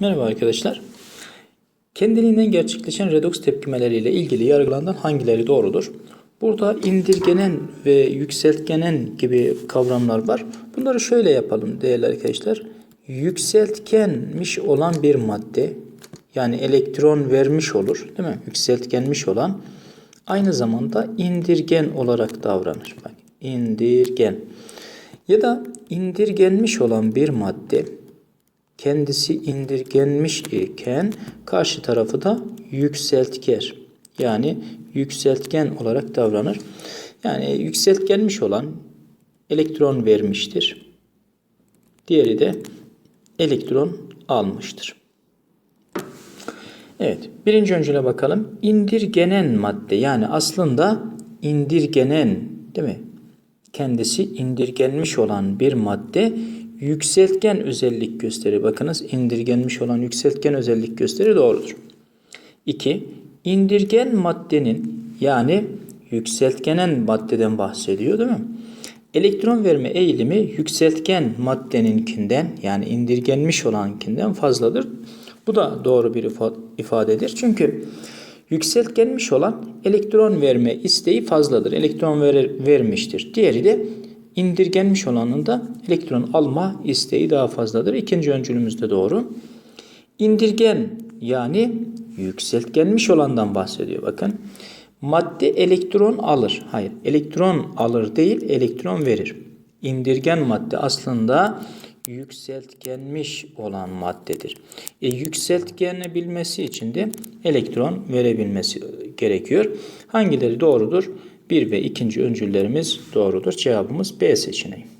Merhaba arkadaşlar. Kendiliğinden gerçekleşen redoks tepkimeleriyle ilgili yargılanan hangileri doğrudur? Burada indirgenen ve yükseltgenen gibi kavramlar var. Bunları şöyle yapalım değerli arkadaşlar. Yükseltgenmiş olan bir madde yani elektron vermiş olur değil mi? Yükseltgenmiş olan aynı zamanda indirgen olarak davranır. Bak indirgen. Ya da indirgenmiş olan bir madde kendisi indirgenmiş iken karşı tarafı da yükseltger. Yani yükseltgen olarak davranır. Yani yükseltgenmiş olan elektron vermiştir. Diğeri de elektron almıştır. Evet, birinci öncüle bakalım. İndirgenen madde yani aslında indirgenen değil mi? Kendisi indirgenmiş olan bir madde yükseltgen özellik gösterir. Bakınız indirgenmiş olan yükseltgen özellik gösterir doğrudur. 2. İndirgen maddenin yani yükseltgenen maddeden bahsediyor değil mi? Elektron verme eğilimi yükseltgen maddeninkinden yani indirgenmiş olankinden fazladır. Bu da doğru bir ifadedir. Çünkü yükseltgenmiş olan elektron verme isteği fazladır. Elektron ver, vermiştir. Diğeri de indirgenmiş olanın da elektron alma isteği daha fazladır. İkinci öncülümüz de doğru. İndirgen yani yükseltgenmiş olandan bahsediyor bakın. Madde elektron alır. Hayır elektron alır değil elektron verir. İndirgen madde aslında yükseltgenmiş olan maddedir. E, yükseltgenebilmesi için de elektron verebilmesi gerekiyor. Hangileri doğrudur? 1 ve ikinci öncüllerimiz doğrudur. Cevabımız B seçeneği.